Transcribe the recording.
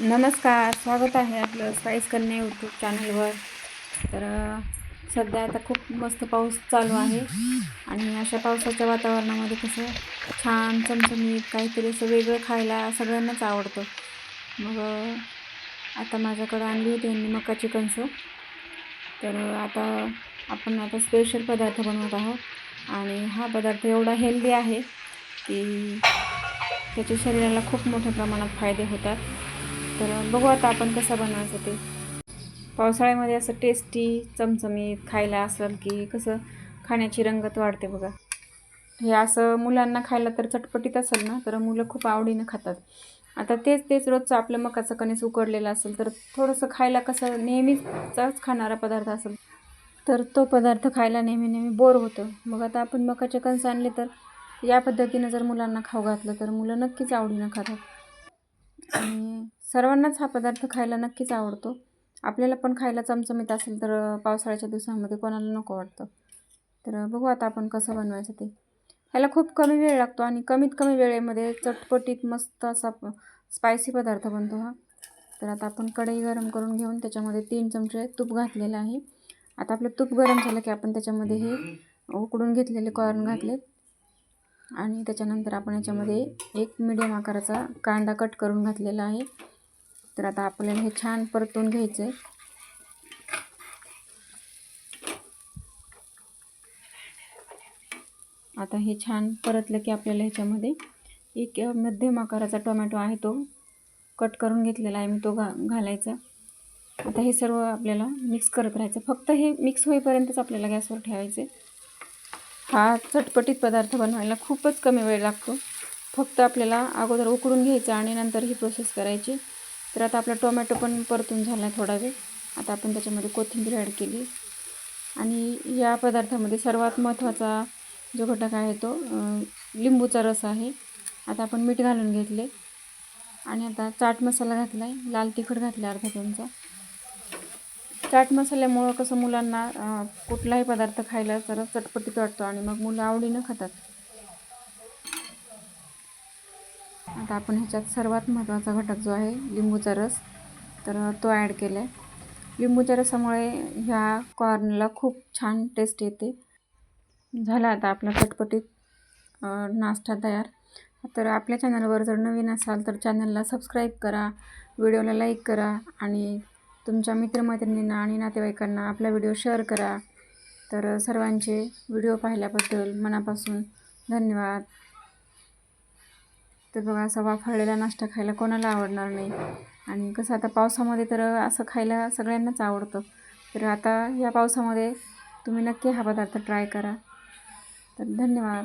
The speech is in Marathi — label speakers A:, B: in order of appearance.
A: नमस्कार स्वागत आहे आपलं स्पाईस कन्या यूट्यूब चॅनलवर तर सध्या आता खूप मस्त पाऊस चालू आहे. आणि अशा पावसाच्या वातावरणामध्ये कसं छान चमचमीत काहीतरी असं वेगळं खायला सगळ्यांनाच आवडतं. मग आता माझ्याकडं आणली होती यांनी मकाची कणसं. तर आता आपण आता स्पेशल पदार्थ बनवत आहोत. आणि हा पदार्थ एवढा हेल्दी आहे की त्याच्या शरीराला खूप मोठ्या प्रमाणात फायदे होतात. तर बघू आता आपण कसं बनवायचं ते. पावसाळ्यामध्ये असं टेस्टी चमचमीत खायला असेल की कसं खाण्याची रंगत वाढते बघा. हे असं मुलांना खायला तर चटपटीत असेल ना तर मुलं खूप आवडीनं खातात. आता तेच तेच रोजचं आपलं मकाचं कणीस उकडलेलं असेल तर थोडंसं खायला कसं नेहमीचाच खाणारा पदार्थ असेल तर तो पदार्थ खायला नेहमी नेहमी बोर होतं. मग आता आपण मकाचे कणस आणले तर या पद्धतीनं जर मुलांना खाऊ घातलं तर मुलं नक्कीच आवडीनं खातात. आणि सर्वांनाच हा पदार्थ खायला नक्कीच आवडतो. आपल्याला पण खायला चमचमीत असेल तर पावसाळ्याच्या दिवसामध्ये कोणाला नको वाटतं. तर बघू आता आपण कसं बनवायचं ते. ह्याला खूप कमी वेळ लागतो आणि कमीत कमी वेळेमध्ये चटपटीत मस्त असा स्पायसी पदार्थ बनतो हा. तर आता आपण कढई गरम करून घेऊन त्याच्यामध्ये तीन चमचे तूप घातलेलं आहे. आता आपलं तूप गरम झालं की आपण त्याच्यामध्ये हे उकडून घेतलेले कॉर्न घातले आणि त्याच्यानंतर आपण याच्यामध्ये एक मिडियम आकाराचा कांदा कट करून घातलेला आहे. तर आता आपल्याला हे छान परतून घ्यायचं आहे आता हे छान परतलं की आपल्याला ह्याच्यामध्ये एक मध्यम आकाराचा टोमॅटो आहे तो कट करून घेतलेला आहे मी तो घा घालायचा. आता हे सर्व आपल्याला मिक्स करत राहायचं. फक्त हे मिक्स होईपर्यंतच आपल्याला गॅसवर ठेवायचे हा चटपटीत पदार्थ बनवायला खूपच कमी वेळ लागतो. फक्त आपल्याला अगोदर उकडून घ्यायचं आणि नंतर ही प्रोसेस करायची. तर आता आपला टोमॅटो पण परतून झाला थोडा वेळ. आता आपण त्याच्यामध्ये कोथिंबीर ॲड केली. आणि या पदार्थामध्ये सर्वात महत्त्वाचा जो घटक आहे तो लिंबूचा रस आहे. आता आपण मीठ घालून घेतले. आणि आता चाट मसाला घातला आहे लाल तिखट घातला अर्धा चमचा. चाट मसाल्यामुळं कसं मुलांना कुठलाही पदार्थ खायला तर चटपटीत वाटतो आणि मग मुलं आवडीनं खातात. आता आपण ह्याच्यात सर्वात महत्त्वाचा घटक जो आहे लिंबूचा रस. तर तो ॲड केला आहे लिंबूच्या रसामुळे ह्या कॉर्नला खूप छान टेस्ट येते. झाला आता आपला चटपटीत नाश्ता तयार. तर आपल्या चॅनलवर जर नवीन असाल तर चॅनलला सबस्क्राईब करा व्हिडिओला लाईक करा आणि तुमच्या मित्रमैत्रिणींना आणि नातेवाईकांना आपला व्हिडिओ शेअर करा. तर सर्वांचे व्हिडिओ पाहिल्याबद्दल मनापासून धन्यवाद. तर बघा असा वाफाळलेला नाश्ता खायला कोणाला आवडणार नाही. आणि कसं आता पावसामध्ये तर असं खायला सगळ्यांनाच आवडतं. तर आता या पावसामध्ये तुम्ही नक्की हा पदार्थ ट्राय करा. तर धन्यवाद.